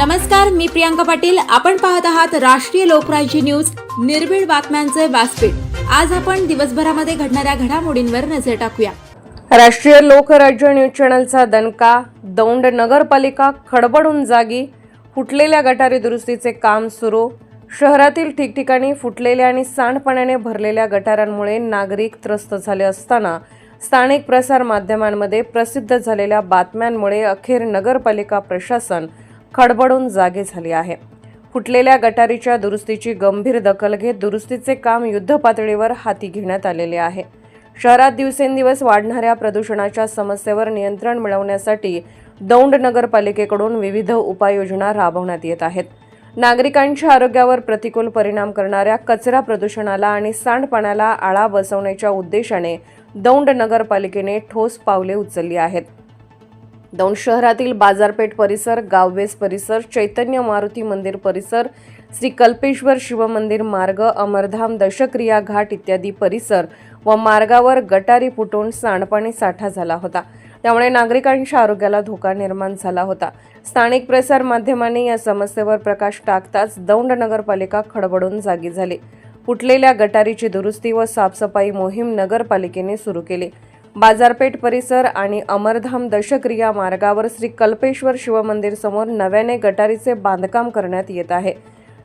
नमस्कार मी प्रियांका पाटील. आपण पाहत आहात राष्ट्रीय लोकराज्य न्यूज. निर्भीड बातम्यांचे व्यासपीठ. आज आपण दिवसभरामध्ये घडणाऱ्या घडामोडींवर नजर टाकूया. राष्ट्रीय लोकराज्य न्यूज चॅनलचा दणका दौंड नगरपालिका खडबडून जागी फुटलेल्या गटारी दुरुस्तीचे काम सुरू. शहरातील ठिकठिकाणी फुटलेल्या आणि सांडपाण्याने भरलेल्या गटारांमुळे नागरिक त्रस्त झाले असताना स्थानिक प्रसार माध्यमांमध्ये प्रसिद्ध झालेल्या बातम्यांमुळे अखेर नगरपालिका प्रशासन खडबडून जागे झाली आहे. फुटलेल्या गटारीच्या दुरुस्तीची गंभीर दखल घेत दुरुस्तीचे काम युद्धपातळीवर हाती घेण्यात आलेले आहे. शहरात दिवसेंदिवस वाढणाऱ्या प्रदूषणाच्या समस्येवर नियंत्रण मिळवण्यासाठी दौंड नगरपालिकेकडून विविध उपाययोजना राबवण्यात येत आहेत. नागरिकांच्या आरोग्यावर प्रतिकूल परिणाम करणाऱ्या कचरा प्रदूषणाला आणि सांडपाण्याला आळा बसवण्याच्या उद्देशाने दौंड नगरपालिकेने ठोस पावले उचलली आहेत. दौंड शहरातील बाजारपेठ परिसर गाववेस परिसर चैतन्य मारुती मंदिर परिसर श्री कल्पेश्वर शिवमंदिर मार्ग अमरधाम दशक्रिया घाट इत्यादी परिसर व मार्गावर गटारी फुटून सांडपाणी साठा झाला होता. त्यामुळे नागरिकांच्या आरोग्याला धोका निर्माण झाला होता. स्थानिक प्रसार माध्यमांनी या समस्येवर प्रकाश टाकताच दौंड नगरपालिका खडबडून जागी झाली. फुटलेल्या गटारीची दुरुस्ती व साफसफाई मोहीम नगरपालिकेने सुरू केली. बाजारपेठ परिसर आणि अमरधाम दशक्रिया मार्गावर श्री कल्पेश्वर शिवमंदिर समोर नव्याने गटारीचे बांधकाम करण्यात येत आहे.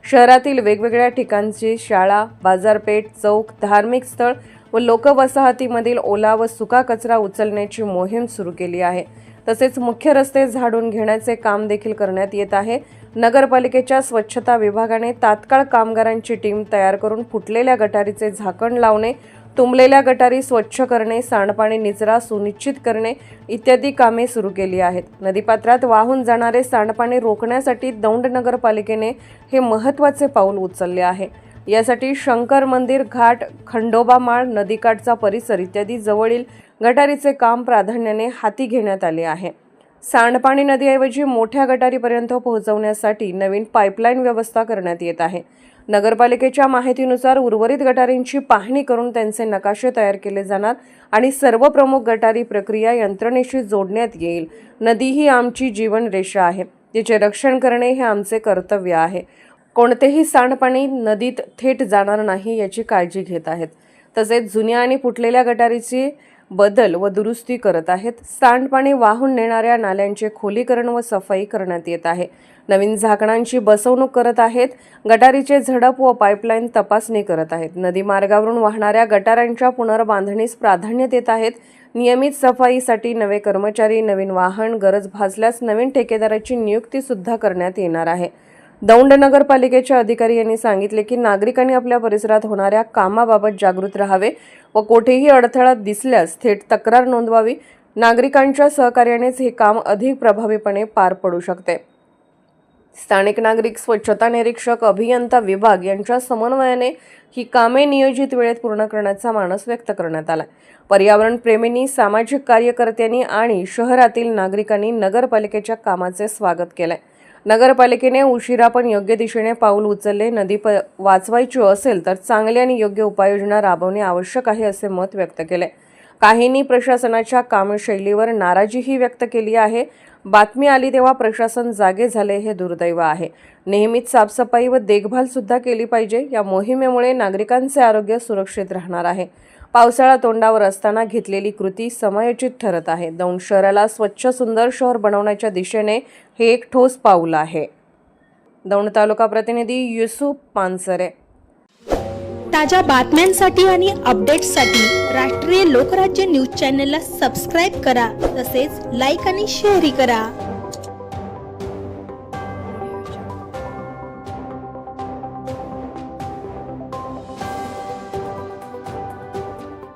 शहरातील वेगवेगळ्या ठिकाणची शाळा बाजारपेठ चौक धार्मिक स्थळ व लोकवसाहतीमधील ओला व सुका कचरा उचलण्याची मोहीम सुरू केली आहे. तसेच मुख्य रस्ते झाडून घेण्याचे काम देखील करण्यात येत आहे. नगरपालिकेच्या स्वच्छता विभागाने तात्काळ कामगारांची टीम तयार करून फुटलेल्या गटारीचे झाकण लावणे तुंबलेल्या गटारी स्वच्छ करणे सांडपाणी निचरा सुनिश्चित करणे इत्यादी कामे सुरू केली आहेत. नदीपात्रात वाहून जाणारे सांडपाणी रोखण्यासाठी दौंड नगरपालिकेने हे महत्त्वाचे पाऊल उचलले आहे. यासाठी शंकर मंदिर घाट खंडोबा माळ नदीकाठचा परिसर इत्यादी जवळील गटारीचे काम प्राधान्याने हाती घेण्यात आले आहे. सांडपाणी नदीऐवजी मोठ्या गटारीपर्यंत पोहोचवण्यासाठी नवीन पाईपलाईन व्यवस्था करण्यात येत आहे. नगरपालिकेच्या माहितीनुसार उर्वरित गटारींची पाहणी करून त्यांचे नकाशे तयार केले जाणार आणि सर्व प्रमुख गटारी प्रक्रिया यंत्रणेशी जोडण्यात येईल. नदी ही आमची जीवनरेषा आहे. तिचे रक्षण करणे हे आमचे कर्तव्य आहे. कोणतेही सांडपाणी नदीत थेट जाणार नाही याची काळजी घेत आहेत. तसेच जुन्या आणि फुटलेल्या गटारीची बदल व दुरुस्ती करत आहेत. सांडपाणी वाहून नेणाऱ्या नाल्यांचे खोलीकरण व सफाई करण्यात येत आहे. नवीन झाकणांची बसवणूक करत आहेत. गटारीचे झडप व पाईपलाईन तपासणी करत आहेत. नदी मार्गावरून वाहणाऱ्या गटारांच्या पुनर्बांधणीस प्राधान्य देत आहेत. नियमित सफाईसाठी नवे कर्मचारी नवीन वाहन गरज भासल्यास नवीन ठेकेदाराची नियुक्ती सुद्धा करण्यात येणार आहे. दौंड नगरपालिकेचे अधिकारी यांनी सांगितले की नागरिकांनी आपल्या परिसरात होणाऱ्या कामाबाबत जागृत राहावे व कोठेही अडथळा दिसल्यास थेट तक्रार नोंदवावी. नागरिकांच्या सहकार्यानेच हे काम अधिक प्रभावीपणे पार पडू शकते. स्थानिक नागरिक स्वच्छता निरीक्षक अभियंता विभाग यांच्या समन्वयाने ही कामे नियोजित वेळेत पूर्ण करण्याचा मानस व्यक्त करण्यात आला. पर्यावरण प्रेमींनी सामाजिक कार्यकर्त्यांनी आणि शहरातील नागरिकांनी नगरपालिकेच्या कामाचे स्वागत केलंय. नगरपालिकेने उशिरा पण योग्य दिशेने पाऊल उचलले. नदी प वाचवायची असेल तर चांगली आणि योग्य उपाययोजना राबवणे आवश्यक आहे असे मत व्यक्त केले. काहींनी प्रशासनाच्या कामशैलीवर नाराजीही व्यक्त केली आहे. बातमी आली तेव्हा प्रशासन जागे झाले हे दुर्दैव आहे. नेहमीच साफसफाई व देखभाल सुद्धा केली पाहिजे. या मोहिमेमुळे नागरिकांचे आरोग्य सुरक्षित राहणार आहे. पावसाळा तोंडावर असताना घेतलेली कृती समयोचित ठरत आहे. दौंड शहराला स्वच्छ सुंदर शहर बनवण्याच्या दिशेने हे एक ठोस पाऊल आहे. दौंड तालुका प्रतिनिधी युसुफ पानसरे. ताज्या बातम्यांसाठी आणि अपडेट्ससाठी राष्ट्रीय लोकराज्य न्यूज चॅनलला सबस्क्राईब करा. तसेच लाईक आणि शेअरही करा.